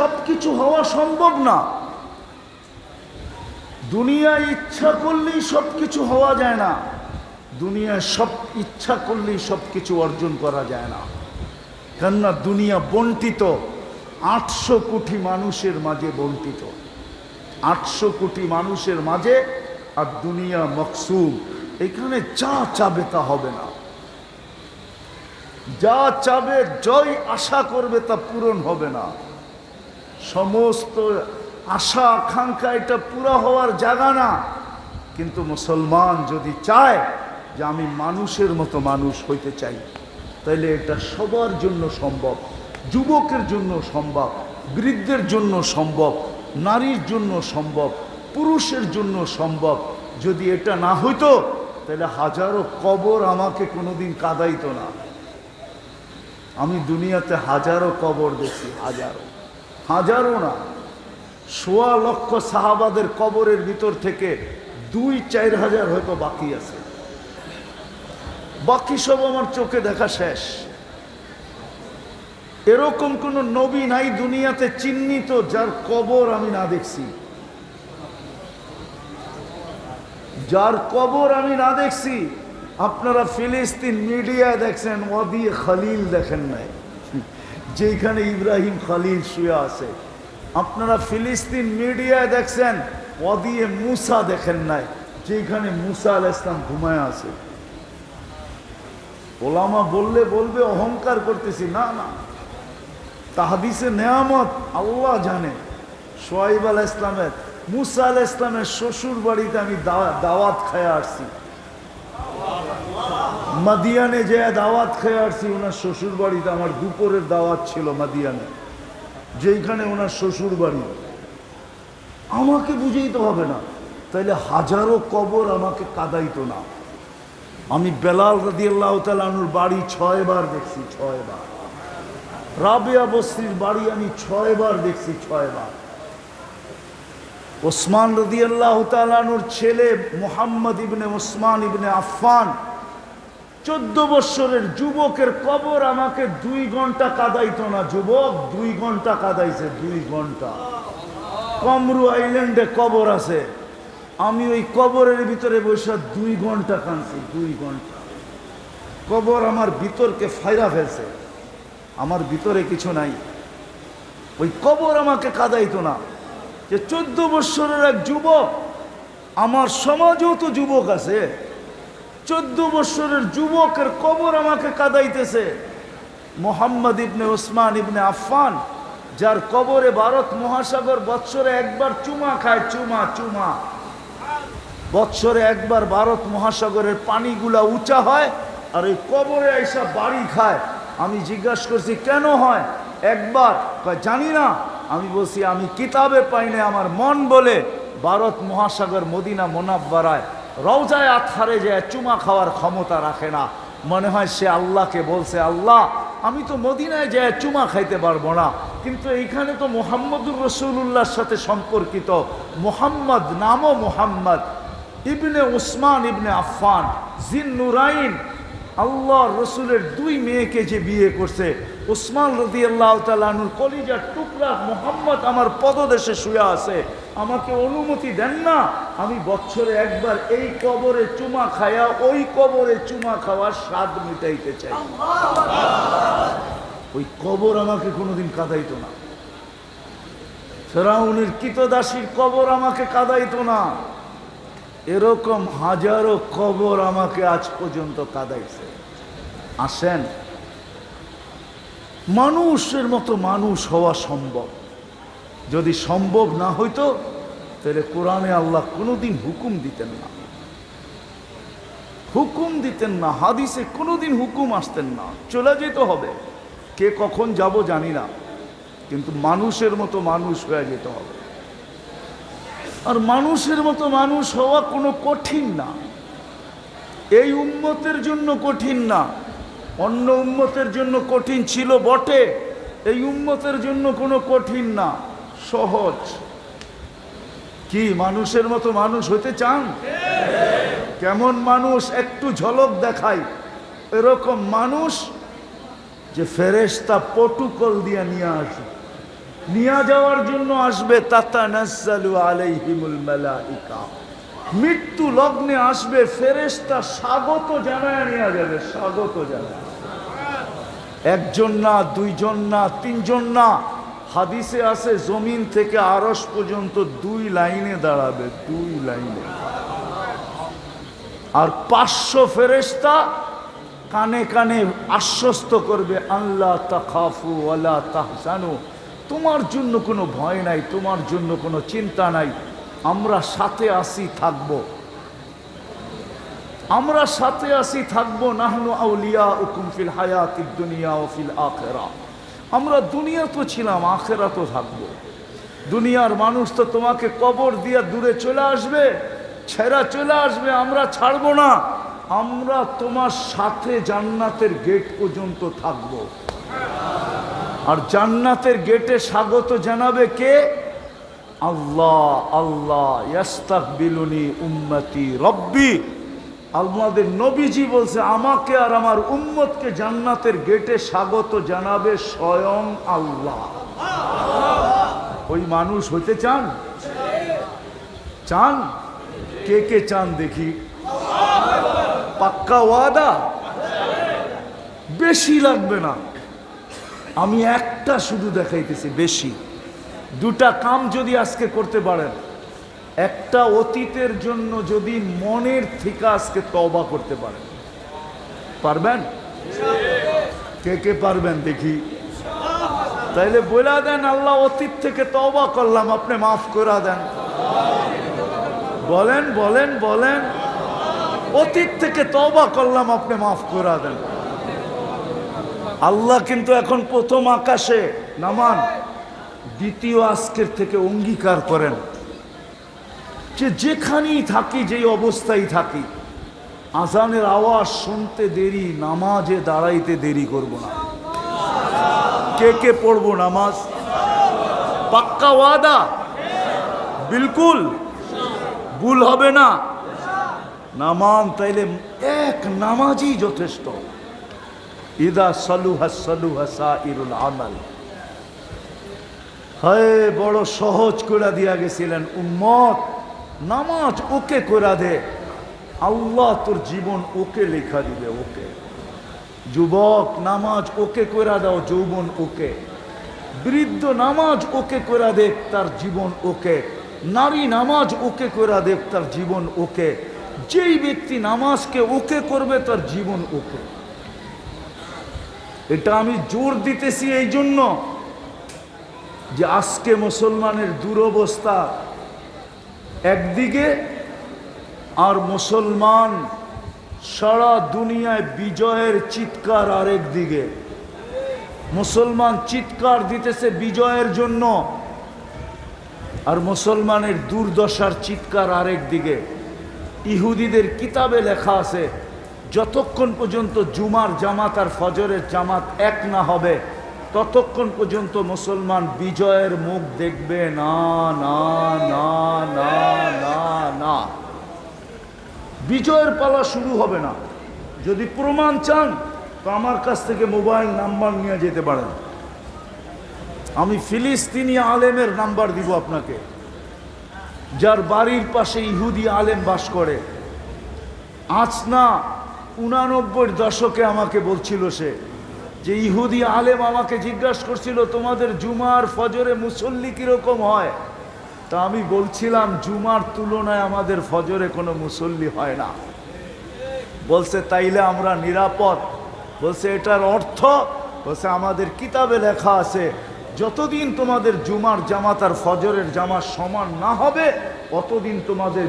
সব কিছু হওয়া সম্ভব না। দুনিয়ায় ইচ্ছা করলেই সব কিছু হওয়া যায় না। দুনিয়ায় সব ইচ্ছা করলেই সব কিছু অর্জন করা যায় না। কেননা দুনিয়া বন্টিত, আটশো কোটি মানুষের মাঝে বন্টিত। আটশো কোটি মানুষের মাঝে আর দুনিয়া মকসুম। এখানে যা চাবে তা হবে না। যা চাবে জয় আশা করবে তা পূরণ হবে না। সমস্ত আশা, আকাঙ্ক্ষা এটা পুরা হওয়ার জায়গা না। কিন্তু মুসলমান যদি চায় যে আমি মানুষের মতো মানুষ হইতে চাই, তাইলে এটা সবার জন্য সম্ভব, যুবকের জন্য সম্ভব, বৃদ্ধের জন্য সম্ভব, নারীর জন্য সম্ভব, পুরুষের জন্য সম্ভব। যদি এটা না হইতো তাহলে হাজারো কবর আমাকে কোনোদিন কাদাইতো না। আমি দুনিয়াতে হাজারো কবর দেখছি, হাজারো। হাজারো না। সোয়া লক্ষ সাহাবাদের কবরের ভিতর থেকে দুই, চার হাজার হয়তো বাকি আছে। বাকি সব আমার চোখে দেখা শেষ। এরকম কোন নবী নাই দুনিয়াতে চিহ্নিত যার কবর আমি না দেখছি। যার কবর আমি না দেখছি, আপনারা ফিলিস্তিন মিডিয়ায় দেখছেন, ওয়াদি খালিল দেখেন নাই। যেখানে ইব্রাহিম খালিল শুয়ে আছে। আপনারা ফিলিস্তিন মিডিয়ায় দেখছেন, ওয়াদিয়ে মুসা দেখেন নাই, যেখানে মুসা আল ইসলাম ঘুমায় আছে। ওলামা বললে বলবে, অহংকার করতেছি। না না। তাহাদিসে নেয়ামত আল্লাহ জানে। সোয়াইব আল ইসলামের মুসা আল ইসলামের শ্বশুর বাড়িতে আমি দাওয়া- দাওয়াত খায় আসছি। মাদিয়ানে যে দাওয়াত খেয়ে আসছি, ওনার শ্বশুর বাড়িতে আমার দুপুরের দাওয়াত ছিল মাদিয়ানে। যেইখানে ওনার শ্বশুর বাড়ি আমাকে বুঝেই তো হবে না। তাইলে হাজারো কবর আমাকে কাদাইতো না। আমি বেলাল রাদিয়াল্লাহু তাআলার বাড়ি ছয় বার দেখছি ছয় বার রাবিয়া বস্তির বাড়ি আমি ছয় বার দেখছি ছয় বার ওসমান রদিয়াল্লাহ তালানুর ছেলে মোহাম্মদ ইবনে ওসমান ইবনে আফফান চোদ্দ বৎসরের যুবকের কবর আমাকে দুই ঘণ্টা কাদাইতো না, যুবক, দুই ঘণ্টা কাদাইছে, দুই ঘণ্টা। কমরু আইল্যান্ডে কবর আছে। আমি ওই কবরের ভিতরে বসে দুই ঘণ্টা কাঁদছি, দুই ঘণ্টা। কবর আমার ভিতরকে ফাইরা ফেলছে। আমার ভিতরে কিছু নাই। ওই কবর আমাকে কাদাইতো না। যে চোদ্দ বৎসরের এক যুবক, আমার সমাজেও তো যুবক আছে। চোদ্দ বৎসরের যুবকের কবর আমাকে কাদাইতেছে। মোহাম্মদ ইবনে ওসমান ইবনে আফফান, যার কবরে ভারত মহাসাগর বৎসরে একবার চুমা খায়, চুমা চুমা। বৎসরে একবার ভারত মহাসাগরের পানিগুলা উঁচা হয় আর ওই কবরে এসব বাড়ি খায়। আমি জিজ্ঞাসা করছি, কেন হয়? একবার জানি না। আমি বলছি, আমি কিতাবে পাই না আমার মন বলে ভারত মহাসাগর মদিনা মোনাব্বারায় রওজায় আথারে যে চুমা খাওয়ার ক্ষমতা রাখে না। মনে হয় সে আল্লাহকে বলছে, আল্লাহ, আমি তো মদিনায় যায় চুমা খাইতে পারব না। কিন্তু এইখানে তো মোহাম্মদুর রসুল্লাহর সাথে সম্পর্কিত। মোহাম্মদ নামও মোহাম্মদ। ইবনে উসমান, ইবনে আফফান, জিন নুরাইন আল্লাহ রসুলের দুই মেয়েকে যে বিয়ে করছে উসমান রদি আল্লাহ তালুর কলিজার টুকরা মোহাম্মদ আমার পদদেশে শুয়ে আছে। আমাকে অনুমতি দেন না আমি বছরে একবার এই কবরে চুমা খায়া ওই কবরে চুমা খাওয়ার স্বাদ মিটাইতে চাই। ওই কবর আমাকে কোনোদিন কাদাইতো না। ফেরাউনের কিতদাসীর কবর আমাকে কাদাইতো না। এরকম হাজারো কবর আমাকে আজ পর্যন্ত কাদাইছে। আসেন। মানুষের মতো মানুষ হওয়া সম্ভব। যদি সম্ভব না হইতো, তাহলে কোরআনে আল্লাহ কোনোদিন হুকুম দিতেন না। হুকুম দিতেন না, হাদিসে কোনোদিন হুকুম আসতেন না। চলে যেতে হবে। কে কখন যাব জানি না। কিন্তু মানুষের মতো মানুষ হয়ে যেতে হবে। আর মানুষের মতো মানুষ হওয়া কোনো কঠিন না। এই উম্মতের জন্য কঠিন না। অন্য উম্মতের জন্য কঠিন ছিল বটে। এই উম্মতের জন্য কোনো কঠিন না। সহজ। কি মানুষের মতো মানুষ হতে চান? কেমন মানুষ একটু ঝলক দেখাই এরকম মানুষ যে ফেরেশতা পটুকল দিয়ে নিয়ে আসে। নিয়ে যাওয়ার জন্য আসবে মৃত্যু লগ্নে আসবে, ফেরেশতা স্বাগত জানায় নিয়ে যাবে, স্বাগত জানায়। একজন না, দুইজন না, তিনজন না, হাদিসে আছে, জমিন থেকে আরস পর্যন্ত দুই লাইনে দাঁড়াবে, দুই লাইনে। আর পাঁচশো ফেরেশতা কানে কানে আশ্বস্ত করবে আল্লাহ তাখাফু আল্লাহ তাহসানু তোমার জন্য কোনো ভয় নাই, তোমার জন্য কোনো চিন্তা নাই। আমরা সাথে আসি, থাকব। আমরা সাথে আসি, থাকব। নাহনু আউলিয়া উকুম ফিল হায়াতি দুনিয়া ও ফিল আখেরা। আমরা দুনিয়া তো ছিলাম, আখেরা তো থাকব। দুনিয়ার মানুষ তো তোমাকে কবর দিয়ে দূরে চলে আসবে, ছেঁড়া চলে আসবে, আমরা ছাড়বো না। আমরা তোমার সাথে জান্নাতের গেট পর্যন্ত থাকব। আর জান্নাতের গেটে স্বাগত জানাবে কে? আল্লাহ আল্লাহ, ইয়াস্তাকবিলুনি উম্মতি রব্বি। আমাদের নবীজি বলছে, আমাকে আর আমার উম্মতকে জান্নাতের গেটে স্বাগত জানাবে স্বয়ং আল্লাহ। ওই মানুষ হইতে চান? চান? কে কে চান দেখি? পাক্কা ওয়াদা? বেশি লাগবে না। আমি একটা শুধু দেখাইতেছি, বেশি। দুটা কাম যদি আজকে করতে পারেন, একটা অতীতের জন্য যদি মনের থেকে আজকে তবা করতে পারেন। পারবেন? কে কে পারবেন দেখি? তাইলে বলে দেন, আল্লাহ অতীত থেকে তবা করলাম, আপনি মাফ করে দেন। বলেন বলেন বলেন। অতীত থেকে তবা করলাম, আপনি মাফ করে দেন। আল্লাহ কিন্তু এখন প্রথম আকাশে, নামান, দ্বিতীয় আজকের থেকে অঙ্গীকার করেন। যে যেখানেই থাকি, যেই অবস্থায় থাকি, আজানের আওয়াজ শুনতে দেরি, নামাজে দাঁড়াইতে দেরি করব না। কে কে পড়ব নামাজ? পাক্কা ওয়াদা? বিলকুল। ভুল হবে না। নামান তাইলে এক নামাজই যথেষ্ট। ইদা সালুহা সালুহা সাইরুল আমাল। হয়, বড় সহজ করে দিয়া গেছিলেন, উম্মত, নামাজ ওকে করে দে, আল্লাহ তোর জীবন ওকে লেখা দিবে ওকে। যুবক, নামাজ ওকে করে দাও, যৌবন ওকে। বৃদ্ধ, নামাজ ওকে করে দেখ তার জীবন ওকে। নারী, নামাজ ওকে করে দেখ তার জীবন ওকে। যেই ব্যক্তি নামাজকে ওকে করবে, তার জীবন ওকে। এটা আমি জোর দিতেছি এই জন্য যে আজকে মুসলমানের দুরবস্থা একদিকে আর মুসলমান সারা দুনিয়ায় বিজয়ের চিৎকার আরেক দিকে মুসলমান চিৎকার দিতেছে বিজয়ের জন্য আর মুসলমানের দুর্দশার চিৎকার আরেক দিকে ইহুদিদের কিতাবে লেখা আছে যতক্ষণ পর্যন্ত জুমার জামাত আর ফজরের জামাত এক না হবে, ততক্ষণ পর্যন্ত মুসলমান বিজয়ের মুখ দেখবে না না না না না না। বিজয়ের পালা শুরু হবে না। যদি প্রমাণ চান, তো আমার কাছ থেকে মোবাইল নাম্বার নিয়ে যেতে পারেন। আমি ফিলিস্তিনি আলেমের নাম্বার দিব আপনাকে। যার বাড়ির পাশে ইহুদি আলেম বাস করে। আজ না উনানব্বই দশকে আমাকে বলছিল সে যে, ইহুদি আলেম আমাকে জিজ্ঞাসা করছিল, তোমাদের জুমার ফজরে মুসল্লি কীরকম হয়? তা আমি বলছিলাম, জুমার তুলনায় আমাদের ফজরে কোনো মুসল্লি হয় না। বলছে, তাইলে আমরা নিরাপদ। বলছে, এটার অর্থ? বলছে, আমাদের কিতাবে লেখা আছে, যতদিন তোমাদের জুমার জামাত আর ফজরের জামা সমান না হবে অতদিন তোমাদের